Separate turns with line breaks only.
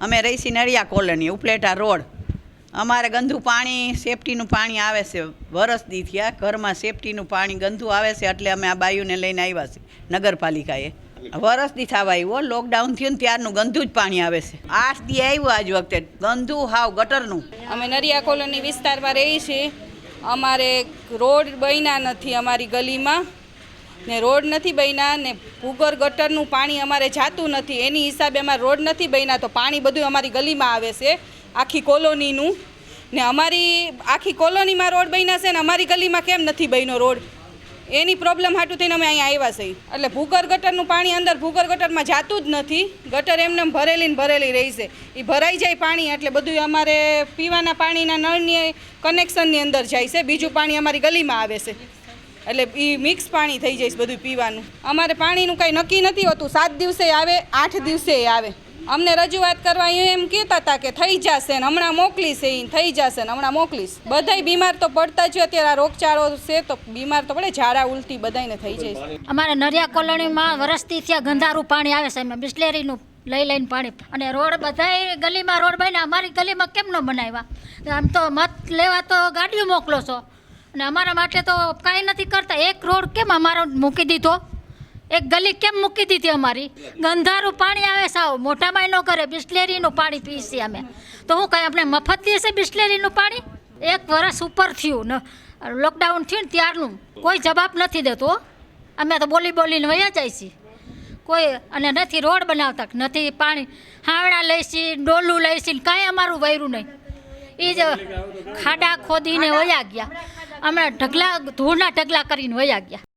અમે રહીશી Naliya colony, Upleta road. અમારે ગંદુ પાણી, સેફટીનું પાણી આવે છે. વરસ દી થયા, ઘરમાં સેફટીનું પાણી ગંદુ આવે છે, એટલે અમે આ બાયુને લઈને આવ્યા છીએ, નગરપાલિકાએ. વરસ દી થવા આવ્યો લોકડાઉન થયું ત્યારનું ગંદુ જ પાણી આવે છે. આઠ દી આવ્યું આજ વખતે, ગંદુ હાવ ગટરનું.
અમે નરિયા કોલોની વિસ્તારમાં રહીએ છીએ અમારે રોડ બન્યા નથી અમારી ગલીમાં. ને રોડ નથી બન્યા ને ભૂગર ગટરનું પાણી અમારે જાતું નથી. એની હિસાબે અમારે રોડ નથી બન્યા તો પાણી બધું અમારી ગલીમાં આવે છે, આખી કોલોનીનું. ને અમારી, આખી કોલોનીમાં રોડ બન્યા છે ને અમારી ગલીમાં કેમ નથી બન્યો રોડ? એની પ્રોબ્લેમ હાટું થઈને અમે અહીંયા આવ્યા છીએ. એટલે ભૂગર ગટરનું પાણી અંદર ભૂગર ગટરમાં જાતું જ નથી. ગટર એમને એમ ભરેલી ને ભરેલી રહી છે. એ ભરાઈ જાય પાણી એટલે બધું અમારે પીવાના પાણીના નળની કનેક્શનની અંદર જાય છે. બીજું પાણી અમારી ગલીમાં આવે છે. એટલે એ મિક્સ પાણી થઈ છે બધું પીવાનું. અમારે પાણીનું કાંઈ નક્કી નથી હોતું. સાત દિવસે આવે, આઠ દિવસે આવે. અમને રજૂઆત કરવા એમ કહેતા હતા કે થઈ જશે ને હમણાં મોકલીશ એ થઈ જશે ને હમણાં મોકલીશ બધાય બીમાર તો પડતા જ અત્યારે આ રોગચાળો છે તો બીમાર તો પડે, ઝાડા ઉલટી બધાયને થઈ જાય
અમારે નરિયા કોલોનીમાં વરસથી ત્યાં ગંધારું પાણી આવે છે. એમાં બિસ્લેરીનું લઈ લઈને પાણી અને રોડ બધાય ગલીમાં રોડ બન્યા. અમારી ગલીમાં કેમ ન બનાવ્યા? આમ તો મત લેવા તો ગાડીઓ મોકલો છો. અને અમારા માટે તો કાંઈ નથી કરતા. એક રોડ કેમ અમારો મૂકી દીધો? એક ગલી કેમ મૂકી દીધી અમારી? ગંધારું પાણી આવે સાવ. મોટામાં ન કરે. બિસ્લેરીનું પાણી પીસીએ અમે. તો હું કાંઈ આપણે મફત દઈએ છે બિસ્લેરીનું પાણી? એક વરસ ઉપર થયું ને લોકડાઉન થયું ને ત્યારનું. કોઈ જવાબ નથી દેતો અમે તો બોલી બોલીને વયા જાય છીએ. કોઈ અને નથી રોડ બનાવતા નથી પાણી હાવડા લઈશી ડોલું લઈશી કાંઈ અમારું વૈરું નહીં. એ જ ખાડા ખોદીને વયા ગયા. અમે ઢગલા ધૂળના ઢગલા કરીને વયા ગયા.